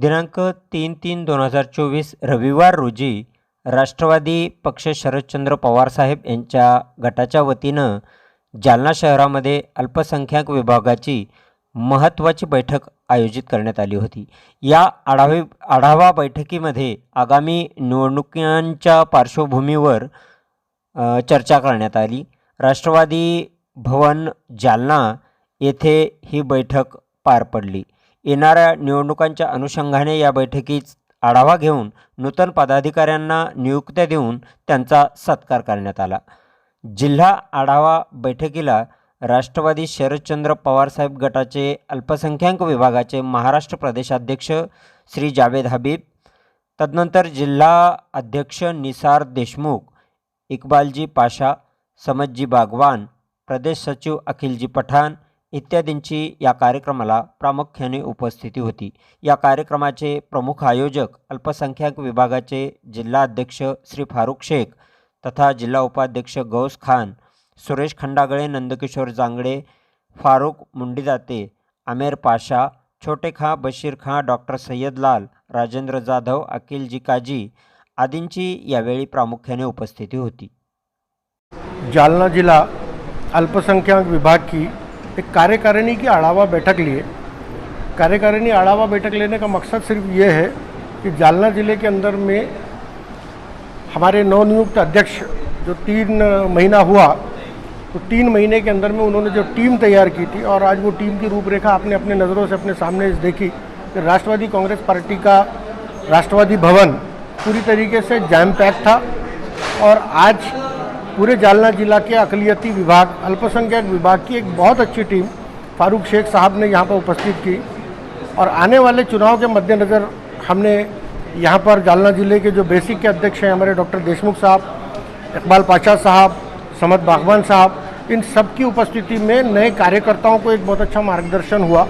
दिनांक तीन तीन दोन हजार चोवीस रविवार रोजी राष्ट्रवादी पक्ष शरदचंद्र पवारसाहेब यांच्या गटाच्या वतीनं जालना शहरामध्ये अल्पसंख्याक विभागाची महत्त्वाची बैठक आयोजित करण्यात आली होती. या आढावी आढावा बैठकीमध्ये आगामी निवडणुकांच्या पार्श्वभूमीवर चर्चा करण्यात आली. राष्ट्रवादी भवन जालना येथे ही बैठक पार पडली. येणाऱ्या निवडणुकांच्या अनुषंगाने या बैठकीत आढावा घेऊन नूतन पदाधिकाऱ्यांना नियुक्त्या देऊन त्यांचा सत्कार करण्यात आला. जिल्हा आढावा बैठकीला राष्ट्रवादी शरदचंद्र पवारसाहेब गटाचे अल्पसंख्याक विभागाचे महाराष्ट्र प्रदेशाध्यक्ष श्री जावेद हबीब तदनंतर जिल्हा अध्यक्ष निसार देशमुख इकबालजी पाशा समतजी बागवान प्रदेश सचिव अखिलजी पठाण इत्यादींची या कार्यक्रमाला प्रामुख्याने उपस्थिती होती. या कार्यक्रमाचे प्रमुख आयोजक अल्पसंख्याक विभागाचे जिल्हा अध्यक्ष श्री फारुख शेख तथा जिल्हा उपाध्यक्ष गौस खान सुरेश खंडागळे नंदकिशोर जांगडे फारुख मुंडीदाते आमेर पाशा छोटे खां बशीर खां डॉक्टर सय्यद लाल राजेंद्र जाधव अकिलजी काजी आदींची यावेळी प्रामुख्याने उपस्थिती होती. जालना जिला अल्पसंख्याक विभाग की एक कार्यकारिणी की आढ़ावा बैठक लिए कार्यकारिणी आढ़ावा बैठक लेने का मकसद सिर्फ़ ये है कि जालना ज़िले के अंदर में हमारे नवनियुक्त अध्यक्ष जो तीन महीना हुआ तो तीन महीने के अंदर में उन्होंने जो टीम तैयार की थी और आज वो टीम की रूपरेखा आपने अपने नज़रों से अपने सामने देखी कि राष्ट्रवादी कांग्रेस पार्टी का राष्ट्रवादी भवन पूरी तरीके से जैम पैक था और आज पूरे जालना जिला के अकलियती विभाग, अल्पसंख्यक विभाग की एक बहुत अच्छी टीम, फारूक शेख साहब ने यहाँ पर उपस्थित की। और आने वाले चुनाव के मद्देनज़र हमने यहाँ पर जालना ज़िले के जो बेसिक के अध्यक्ष हैं हमारे डॉक्टर देशमुख साहब, इकबाल पाशा साहब समद बागवान साहब, इन सब की उपस्थिति में नए कार्यकर्ताओं को एक बहुत अच्छा मार्गदर्शन हुआ।